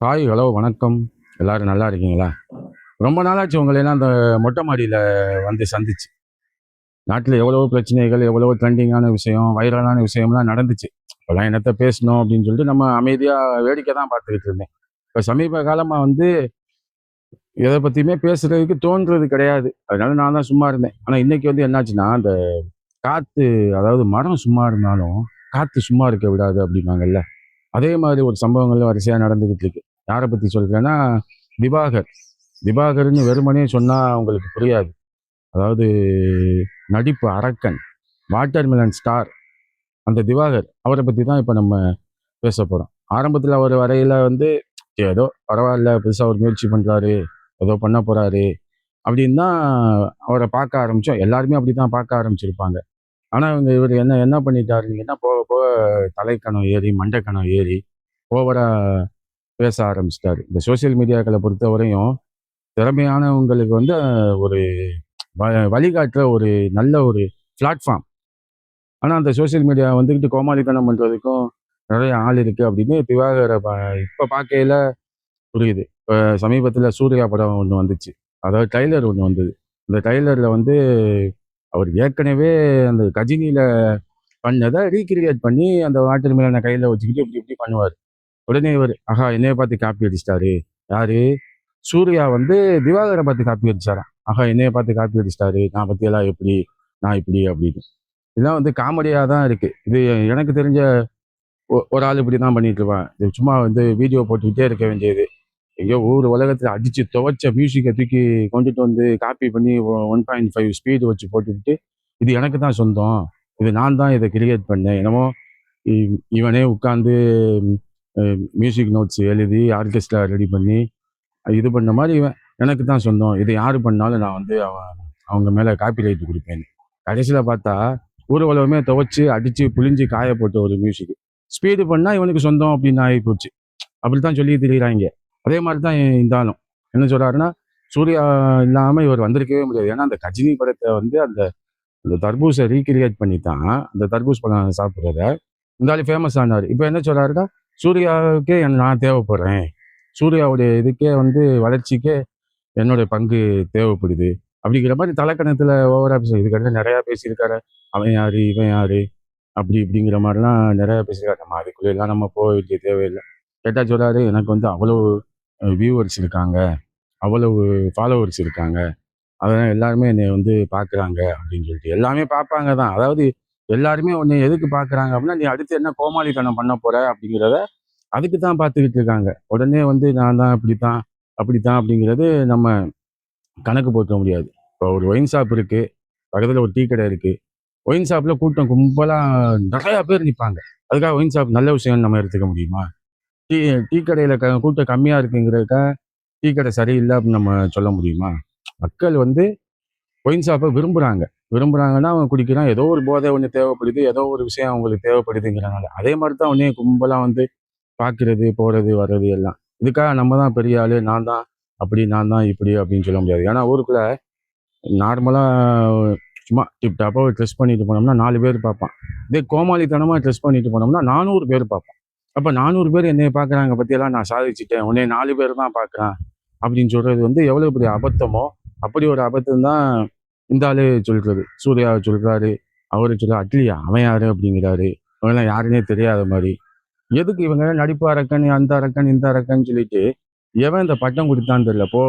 Hi hello வணக்கம். எல்லாரும் நல்லா இருக்கீங்களா? ரொம்ப நாளாச்சு உங்களையெல்லாம் அந்த மொட்டை மாடியில் வந்து சந்திச்சு. நாட்டில் எவ்வளவோ பிரச்சனைகள் எவ்வளவோ ட்ரெண்டிங்கான விஷயம் வைரலான விஷயம்லாம் நடந்துச்சு. இப்போலாம் என்னத்த பேசணும் அப்படின்னு சொல்லிட்டு நம்ம அமைதியாக வேடிக்கை தான் பார்த்துக்கிட்டு இருந்தேன். இப்போ சமீப காலமாக வந்து எதை பற்றியுமே பேசுறதுக்கு தோன்றது கிடையாது. அதனால நான் தான் சும்மா இருந்தேன். ஆனால் இன்றைக்கி வந்து என்னாச்சுன்னா அந்த காற்று அதாவது மரம் சும்மா இருந்தாலும் காற்று சும்மா இருக்க விடாது அப்படிம்பாங்கல்ல. அதே மாதிரி ஒரு சம்பவங்கள் வரிசையாக நடந்துக்கிட்டு இருக்கு யாரை பற்றி சொல்கிறேன்னா திவாகர். திவாகர்னு வெறுமனே சொன்னால் உங்களுக்கு புரியாது. அதாவது நடிப்பு அரக்கன் வாட்டர்மெலன் ஸ்டார் அந்த திவாகர். அவரை பற்றி தான் இப்போ நம்ம பேச போகிறோம் ஆரம்பத்தில் அவர் வரையில் வந்து ஏதோ பரவாயில்ல புதுசாக ஒரு முயற்சி பண்ணுறாரு ஏதோ பண்ண போகிறாரு அப்படின்னு தான் அவரை பார்க்க ஆரம்பித்தோம் எல்லாருமே அப்படி தான் பார்க்க ஆரம்பிச்சிருப்பாங்க. ஆனால் இவங்க இவர் என்ன என்ன பண்ணிட்டாருன்னு என்ன போக தலைக்கணம் ஏறி மண்டைக்கணம் ஏறி ஓவராக பேச ஆரம்பிச்சிட்டாரு. இந்த சோஷியல் மீடியாக்களை பொறுத்தவரையும் திறமையானவங்களுக்கு வந்து ஒரு வ- வழிகாட்டுற ஒரு நல்ல ஒரு பிளாட்ஃபார்ம் ஆனால் அந்த சோஷியல் மீடியா வந்துக்கிட்டு கோமாளித்தனம் பண்ணுறதுக்கும் நிறைய ஆள் இருக்குது அப்படின்னு திவாகரை இப்போ பார்க்கையில புரியுது. இப்போ சமீபத்தில் சூர்யா படம் ஒன்று வந்துச்சு. அதாவது டைலர் ஒன்று வந்தது. இந்த டைலரில் வந்து அவர் ஏற்கனவே அந்த கஜினியில் பண்ணதை ரீக்ரியேட் பண்ணி அந்த வாட்டர் மிலனை கையில் வச்சுக்கிட்டு இப்படி இப்படி பண்ணுவார். உடனே இவர் ஆஹா என்னைய பார்த்து காப்பி அடிச்சிட்டாரு. யாரு? சூர்யா வந்து திவாகரை பார்த்து காப்பி அடிச்சாராம். ஆஹா என்னைய பார்த்து காப்பி அடிச்சிட்டாரு நான் பற்றியெல்லாம் எப்படி நான் இப்படி அப்படின்னு. இதெல்லாம் வந்து காமெடியாக தான் இருக்கு. இது எனக்கு தெரிஞ்ச ஒ- ஒரு ஆள் இப்படி தான் பண்ணிட்டு இருப்பேன். இது சும்மா வந்து வீடியோ போட்டுக்கிட்டே இருக்க வேண்டியது. எங்கேயோ ஊர் உலகத்தில் அடித்து துவைச்ச மியூசிக்கை தூக்கி கொண்டுட்டு வந்து காப்பி பண்ணி ஒன் பாயிண்ட் ஃபைவ் ஸ்பீடு வச்சு போட்டுக்கிட்டு இது எனக்கு தான் சொந்தம். இது நான் தான் இதை கிரியேட் பண்ணேன். என்னமோ இவனே உட்காந்து மியூசிக் நோட்ஸ் எழுதி ஆர்கெஸ்ட்ரா ரெடி பண்ணி இது பண்ண மாதிரி இவன் எனக்கு தான் சொந்தம். இதை யார் பண்ணாலும் நான் வந்து அவன் அவங்க மேலே காப்பி ரைட்டு கொடுப்பேன். கடைசியில் பார்த்தா ஊர்வலமே துவைச்சி அடித்து புளிஞ்சு காய போட்ட ஒரு மியூசிக் ஸ்பீடு பண்ணால் இவனுக்கு சொந்தம் அப்படின்னு ஆகி போச்சு அப்படி தான் சொல்லி திரியிறாங்க. அதே மாதிரி தான் இருந்தாலும் என்ன சொல்கிறாருன்னா சூர்யா இல்லாமல் இவர் வந்திருக்கவே முடியாது. ஏன்னா அந்த கஜினி படத்தை வந்து அந்த அந்த தர்பூசை ரீக்ரியேட் பண்ணி தான் அந்த தர்பூஸ் பழம் சாப்பிட்றத. இந்த ஆள் ஃபேமஸ் ஆனார். இப்போ என்ன சொல்றாருன்னா சூர்யாவுக்கே நான் தேவைப்படுறேன். சூர்யாவுடைய இதுக்கே வந்து வளர்ச்சிக்கே என்னோட பங்கு தேவைப்படுது. அப்படிங்கிற மாதிரி தலைக்கணத்தில் ஓவராக பேச இதுக்கடுத்து நிறையா பேசியிருக்காரு. அவன் யார் இவன் யார் அப்படி இப்படிங்கிற மாதிரிலாம் நிறையா பேசியிருக்காரு. நம்ம அதுக்குள்ள எல்லாம் நம்ம போக வேண்டிய தேவையில்லை. கேட்டால் சொல்கிறாரு எனக்கு வந்து அவ்வளவு வியூவர்ஸ் இருக்காங்க. அவ்வளவு ஃபாலோவர்ஸ் இருக்காங்க. அதெல்லாம் எல்லாருமே என்னை வந்து பார்க்குறாங்க அப்படின்னு சொல்லிட்டு. எல்லாமே பார்ப்பாங்க தான். அதாவது எல்லாருமே உன்னை எதுக்கு பார்க்குறாங்க அப்படின்னா நீ அடுத்து என்ன கோமாளித்தனம் பண்ண போகிற அப்படிங்கிறத அதுக்கு தான் பார்த்துக்கிட்டு இருக்காங்க. உடனே வந்து நான் தான் இப்படி தான் அப்படி தான் அப்படிங்கிறது நம்ம கணக்கு போட்டுக்க முடியாது. இப்போ ஒரு ஒயின் ஷாப் இருக்குது பக்கத்தில் ஒரு டீ கடை இருக்குது ஒயின் ஷாப்பில் கூட்டம் கும்பலாக நிறையா பேர் நிற்பாங்க அதுக்காக ஒயின் ஷாப் நல்ல விஷயம்னு நம்ம எடுத்துக்க முடியுமா? டீ டீ கடையில் க கூட்டம் கம்மியாக இருக்குங்கிறதுக்காக டீ கடை சரியில்லை அப்படின்னு நம்ம சொல்ல முடியுமா? மக்கள் வந்து ஒயின் ஷாப்பை விரும்புகிறாங்க விரும்புகிறாங்கன்னா அவங்க குடிக்கிறான் ஏதோ ஒரு போதை ஒன்று தேவைப்படுது. ஏதோ ஒரு விஷயம் அவங்களுக்கு தேவைப்படுதுங்கிறனால. அதே மாதிரி தான் உடனே கும்பலாக வந்து பார்க்கறது போகிறது வர்றது எல்லாம். இதுக்காக நம்ம தான் பெரிய ஆளு. நான் தான் அப்படி நான் தான் இப்படி அப்படின்னு சொல்ல முடியாது. ஏன்னா ஊருக்குள்ளே நார்மலாக சும்மா டிப் டாப்பாக ட்ரெஸ் பண்ணிட்டு போனோம்னா நாலு பேர் பார்ப்பான். இதே கோமாளித்தனமாக ட்ரெஸ் பண்ணிட்டு போனோம்னா நானூறு பேர் பார்ப்பான். அப்போ நானூறு பேர் என்னைய பார்க்குறாங்க பற்றியெல்லாம் நான் சாதிச்சிட்டேன். உன்னே நாலு பேர் தான் பார்க்குறான் அப்படின்னு சொல்கிறது வந்து எவ்வளோ பெரிய அபத்தமோ அப்படி ஒரு அபத்தம் தான் இந்த ஆளு சொல்கிறது சூர்யா சொல்கிறாரு அவரு சொல்கிறார் அட்லியா அவன் யாரு? அப்படிங்கிறாரு. அவங்களாம் யாருன்னே தெரியாத மாதிரி. எதுக்கு இவங்க நடிப்பு அரக்கன் அந்த அரக்கன் இந்த அரக்கன்னு சொல்லிட்டு எவன் இந்த பட்டம் கொடுத்தான்னு தெரியல. போ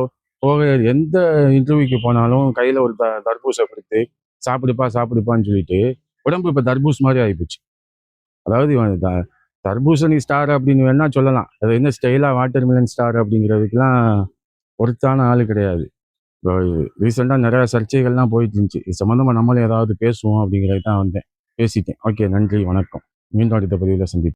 போக எந்த இன்டர்வியூக்கு போனாலும் கையில ஒரு த தர்பூசை கொடுத்து சாப்பிடுப்பா சாப்பிடுப்பான்னு சொல்லிட்டு உடம்பு இப்போ தர்பூஸ் மாதிரி ஆகிப்போச்சு அதாவது இவன் த- தர்பூசணி ஸ்டார் அப்படின்னு வேணா சொல்லலாம். அது என்ன ஸ்டைலா வாட்டர் மிலன் ஸ்டார் அப்படிங்கிறதுக்கெல்லாம் பொருத்தான ஆள் கிடையாது. ரீசெண்டாக நிறைய சர்ச்சைகள்லாம் போயிட்டு இருந்துச்சு இது சம்மந்தமாக நம்மளும் ஏதாவது பேசுவோம் அப்படிங்கிறது தான் வந்தேன். பேசிட்டேன். ஓகே நன்றி வணக்கம். மீண்டும் அடுத்த பதிவில் சந்திப்பேன்